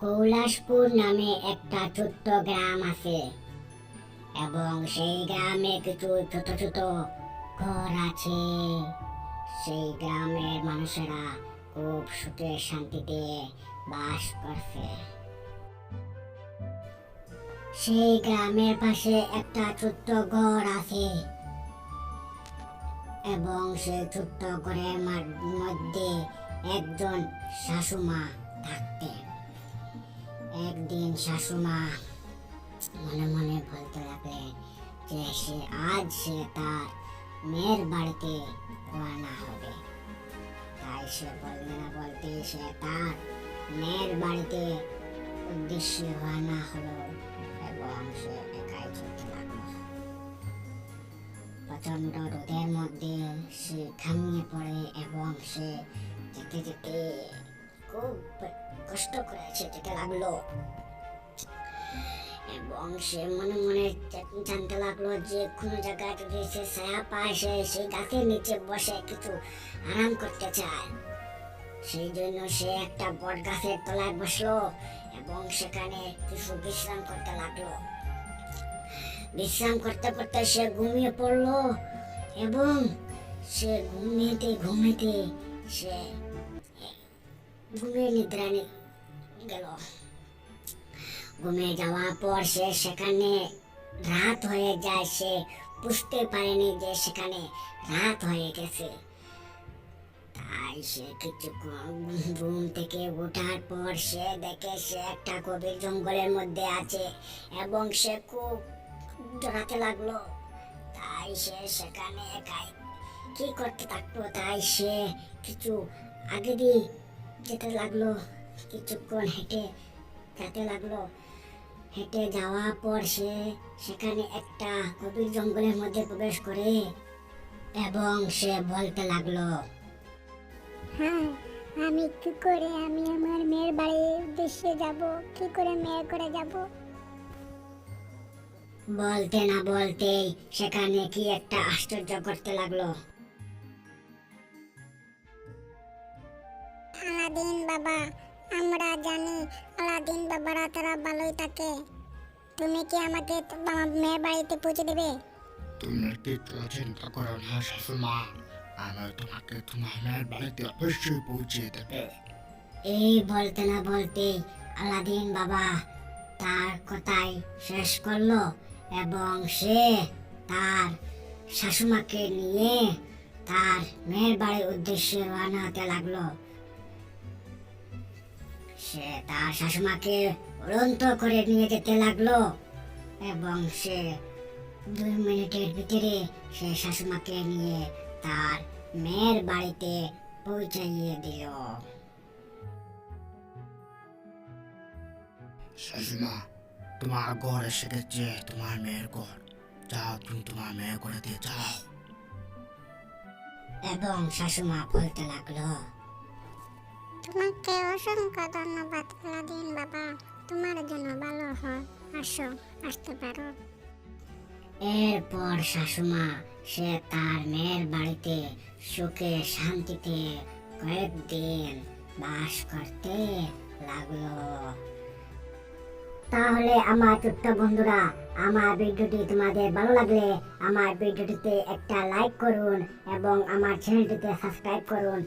কৈলাসপুর নামে একটা ছোট্ট গ্রাম আছে। এবং সেই গ্রামে কিছু ছোট ছোট ঘর আছে। সেই গ্রামের মানুষেরা খুব সুখে শান্তিতে বাস করছে। সেই গ্রামের পাশে একটা ছোট্ট ঘর আছে। এবং সেই ছোট্ট ঘরের মধ্যে একজন শাশুমা থাকতেন। একদিন শাশুমা মনে মনে বলতে লাগলেন যে সে, আজ সে তার মেয়ের বাড়িতে রওনা হবে। তাই সে বলতে না বলতে, সে তার মেয়ের বাড়িতে উদ্দেশ্যে রওনা হলো এবং সে একাই চলতে লাগল। প্রচণ্ড রোদের মধ্যে সে ঘামিয়ে পড়ে এবং সে যেতে যেতে খুব কষ্ট লাগল। এবং সে মনে মনে জানতে লাগল যে কোনো জায়গায় যদি সে পায়, সে সেই গাছের নিচে বসে কিছু আরাম করতে চায়। সেই জন্য সে একটা বট গাছের তলায় বসল এবং সেখানে কিছু বিশ্রাম করতে লাগল। বিশ্রাম করতে করতে সে ঘুমিয়ে পড়ল এবং সে ঘুমিয়েতে ঘুমিয়েতে সে ঘুমিয়ে নিদ্রা গেল। ঘুমিয়ে যাওয়ার পর সে সেখানে রাত হয়ে যায়, সে বুঝতে পারেনি যে সেখানে রাত হয়ে গেছে। তাই সে কিছুক্ষণ ঘুম থেকে ওঠার পর সে দেখে সে একটা গভীর জঙ্গলের মধ্যে আছে এবং সে খুব ডরাতে লাগল। তাই সে সেখানে একাই কি করতে থাকতো তাই সে কিছু আগে দিয়ে যেতে লাগল কিছুক্ষণ হেঁটে যেতে লাগল। হেঁটে যাওয়ার পর সে সেখানে একটা গভীর জঙ্গলের মধ্যে প্রবেশ করে এবং সে বলতে লাগল হ্যাঁ আমি কি করে আমি আমার মেয়ের বাড়ির উদ্দেশ্যে যাব? কি করে মেয়ের করে যাব? বলতে না বলতেই সেখানে কি একটা আশ্চর্য করতে লাগল। আলাদিন বাবা আমরা জানি আলাদিন বাবারা তারা ভালোই থাকে। তুমি কি আমাকে তো- আমার মেয়ের বাড়িতে পৌঁছে দেবে? তুমি কিছু চিন্তা করো না শাশুমা আমি তোমাকে তোমার মেয়ের বাড়িতে অবশ্যই পৌঁছে দেবে। এই বলতে না বলতে আলাদিন বাবা তার কথাই শেষ করল এবং সে তার শাশুমাকে নিয়ে তার মেয়ের বাড়ির উদ্দেশ্যে রওনা হতে লাগল। সে তার শাশুমাকে উড়ন্ত করে নিয়ে যেতে লাগল। এবং সে দুই মিনিটের ভিতরে সে শাশুমাকে নিয়ে তার মেয়ের বাড়িতে পৌঁছাইয়ে দিল। শাশুমা তোমার ঘর এসে গেছে তোমার মেয়ের ঘর। যাও তুমি তোমার মেয়ের ঘরে দিয়ে যাও। এবং শাশুমা বলতে লাগল তোমাকে অসংখ্য ধন্যবাদ, আলাদিন বাবা। তোমার জন্য ভালো হয়। আসো, আসতে পারো। এরপর শাশুমা, সে তার মেয়ের বাড়িতে সুখে শান্তিতে কয়েকদিন বাস করতে লাগল। তাহলে আমার ছোট্ট বন্ধুরা, আমার ভিডিওটি তোমাদের ভালো লাগলে আমার ভিডিওটিতে একটা লাইক করুন এবং আমার চ্যানেলটিতে সাবস্ক্রাইব করুন।